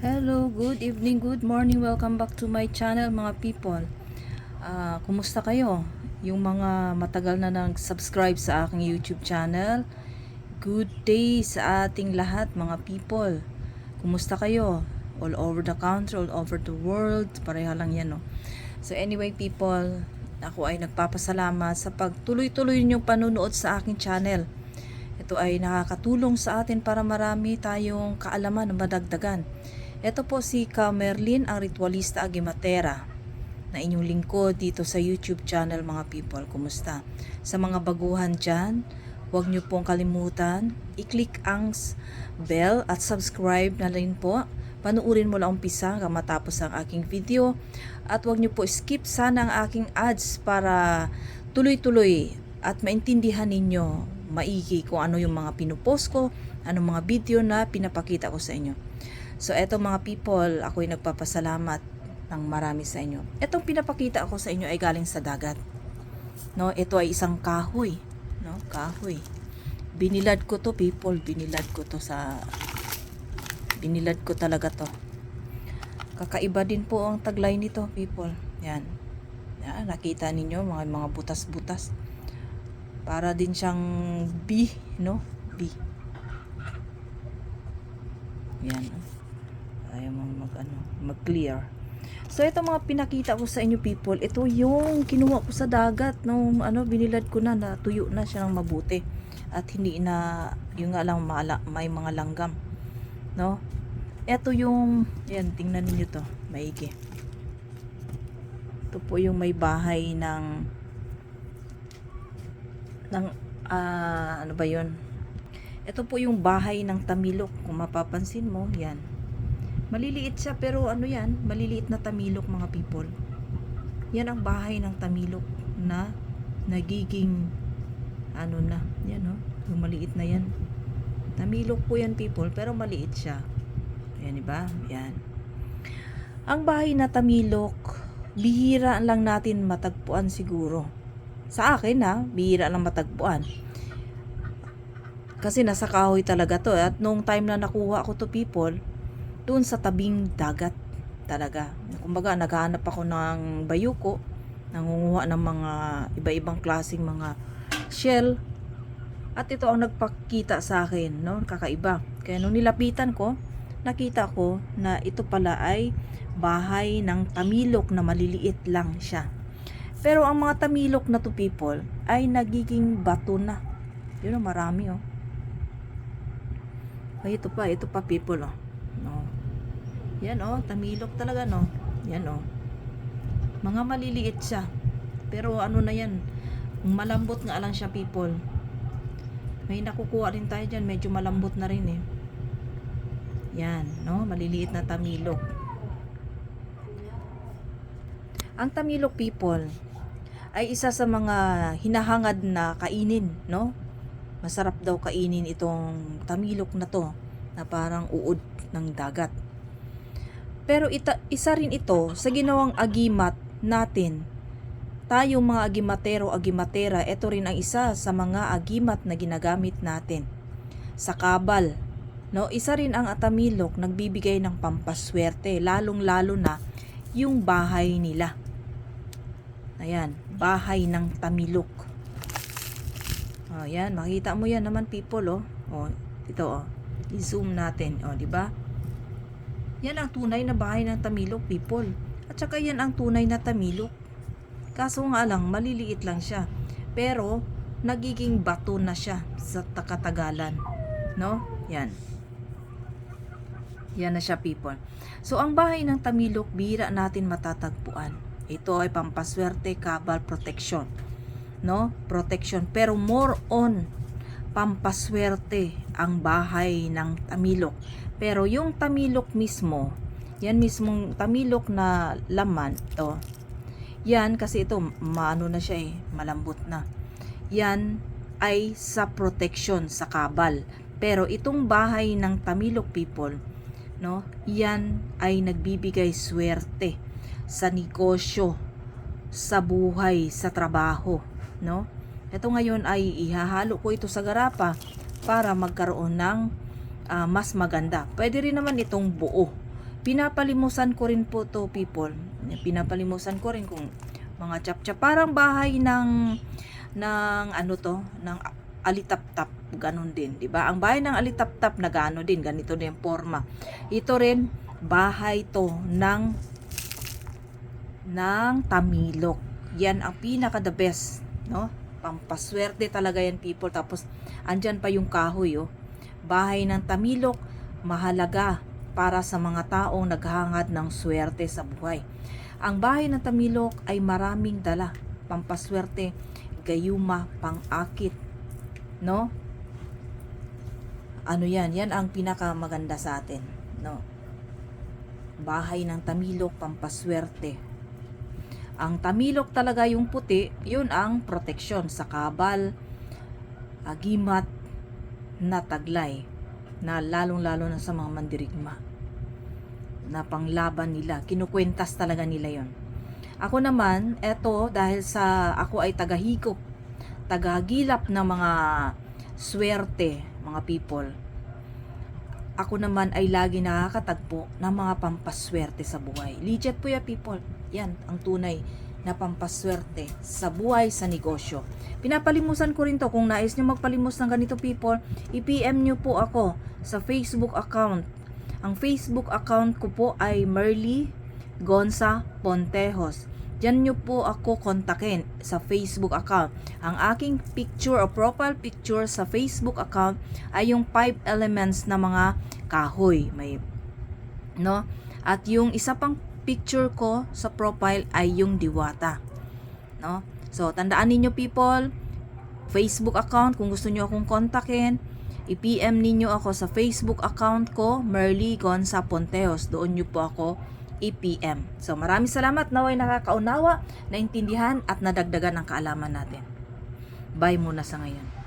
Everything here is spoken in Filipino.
Hello, good evening, good morning. Welcome back to my channel mga people. Ah, kumusta kayo? Yung mga matagal na nag-subscribe sa aking YouTube channel. Good day sa ating lahat mga people. Kumusta kayo? All over the country, all over the world. Pareha lang yan, no? So anyway people, ako ay nagpapasalamat sa pagtuloy-tuloy ninyong panunood sa aking channel. Ito ay nakakatulong sa atin para marami tayong kaalaman na madagdagan. Ito po si Ka Merlin, ang ritualista Agimatera na inyong lingkod dito sa YouTube channel mga people. Kumusta? Sa mga baguhan dyan, huwag niyo pong kalimutan, i-click ang bell at subscribe na rin po. Panuurin mo lang umpisa hanggang matapos ang aking video. At huwag niyo po skip sana ang aking ads para tuloy-tuloy at maintindihan ninyo maigi kung ano yung mga pinupost ko, anong mga video na pinapakita ko sa inyo. So, eto mga people, ako'y nagpapasalamat ng marami sa inyo. Etong pinapakita ako sa inyo ay galing sa dagat. No, ito ay isang kahoy, no? Kahoy. Binilad ko to, people, binilad ko to sa binilad ko talaga to. Kakaiba din po ang taglay nito, people. Yan. Yan, nakita ninyo mga mga butas-butas. Para din siyang B, no? B. Yan. Ayaw mo mag, ano, mag-clear. So, ito mga pinakita ko sa inyo people, ito yung kinuha ko sa dagat nung ano, binilad ko na, natuyo na siya ng mabuti. At hindi na, yung nga lang may mga langgam. No? Ito yung, yan, tingnan niyo to, maigi. Ito po yung may bahay ng, ng, ah, ano ba yun? Ito po yung bahay ng Tamilok. Kung mapapansin mo, yan. Maliliit siya pero ano yan, maliliit na Tamilok mga people. Yan ang bahay ng Tamilok na nagiging ano na, yan oh, yung maliit na yan. Tamilok po yan people pero maliit siya. Yan ba? Yan. Ang bahay na Tamilok, bihira lang natin matagpuan siguro. Sa akin ha, bihira lang matagpuan. Kasi nasa kahoy talaga to. At nung time na nakuha ko to people, doon sa tabing dagat talaga. Kumbaga, naghahanap ako ng bayuko, nangunguha ng mga iba-ibang klaseng mga shell. At ito ang nagpakita sa akin, no? Kakaiba. Kaya nung nilapitan ko, nakita ko na ito pala ay bahay ng tamilok na maliliit lang siya. Pero ang mga tamilok na to people ay nagiging bato na. Yun ang marami oh. Ay, ito pa, ito pa people oh. No. Yan oh, tamilok talaga no. Yan oh. Mga maliliit siya. Pero ano na yan, malambot nga lang siya people. May nakukuha rin tayo dyan, medyo malambot na rin eh. Yan, no? Maliliit na tamilok. Ang tamilok people ay isa sa mga hinahangad na kainin, no? Masarap daw kainin itong tamilok na to na parang uod ng dagat. Pero ita, isa rin ito sa ginawang agimat natin. Tayong mga agimatero, agimatera, ito rin ang isa sa mga agimat na ginagamit natin. Sa kabal, no, isa rin ang atamilok nagbibigay ng pampaswerte, lalong-lalo na yung bahay nila. Ayan, bahay ng tamilok. Oh, yan, makita mo yan naman people, oh. Oh, ito, oh. I-zoom natin, oh, di ba? Yan ang tunay na bahay ng tamilok, people. At saka yan ang tunay na tamilok. Kaso nga lang, maliliit lang siya. Pero, nagiging bato na siya sa takatagalan. No? Yan. Yan na siya, people. So, ang bahay ng tamilok, bira natin matatagpuan. Ito ay pampaswerte, kabal, protection. No? Protection. Pero more on pampaswerte ang bahay ng tamilok. Pero yung tamilok mismo, yan mismong tamilok na laman, to, yan kasi ito, maano na siya eh, malambot na. Yan ay sa protection, sa kabal. Pero itong bahay ng tamilok people, no, yan ay nagbibigay swerte sa negosyo, sa buhay, sa trabaho, no? Ito ngayon ay ihahalo ko ito sa garapa para magkaroon ng ah, mas maganda. Pwede rin naman itong buo. pinapalimusan ko rin po to people. Pinapalimusan ko rin kung mga chap-chap. Parang bahay ng, ng ano to, ng alitap-tap. Ganon din, di ba? Ang bahay ng alitap-tap na gano din, ganito din forma. Ito rin, bahay to ng ng tamilok. Yan ang pinaka the best, no? Pampaswerte talaga yan people. Tapos andyan pa yung kahoy, oh. Bahay ng tamilok, mahalaga para sa mga taong naghangad ng swerte sa buhay. Ang bahay ng tamilok ay maraming dala, pampaswerte, gayuma, pangakit, no? Ano yan? Yan ang pinaka maganda sa atin, no? Bahay ng tamilok, pampaswerte, ang tamilok talaga yung puti, yun ang proteksyon sa kabal, agimat, na taglay, na lalong-lalo na sa mga mandirigma na panglaban nila. Kinukwentas talaga nila yon. Ako naman, eto, dahil sa ako ay tagahikop, tagagilap ng mga swerte, mga people, ako naman ay lagi nakakatagpo ng mga pampaswerte sa buhay. Legit po ya people. Yan ang tunay na pampaswerte sa buhay sa negosyo. Pinapalimusan ko rin to kung nais nyo magpalimos ng ganito people, i-PM nyo po ako sa Facebook account. Ang Facebook account ko po ay Merly Gonza Pontejos. Diyan nyo po ako kontakin sa Facebook account. Ang aking picture o profile picture sa Facebook account ay yung 5 elements na mga kahoy. May, no? At yung isa pang picture ko sa profile ay yung diwata. No? So, tandaan ninyo people, Facebook account, kung gusto nyo akong kontakin, i-PM ninyo ako sa Facebook account ko, Merly Gonza Ponteos. Doon nyo po ako i-PM. So, maraming salamat. Naway nakakaunawa, naintindihan at nadagdagan ang kaalaman natin. Bye muna sa ngayon.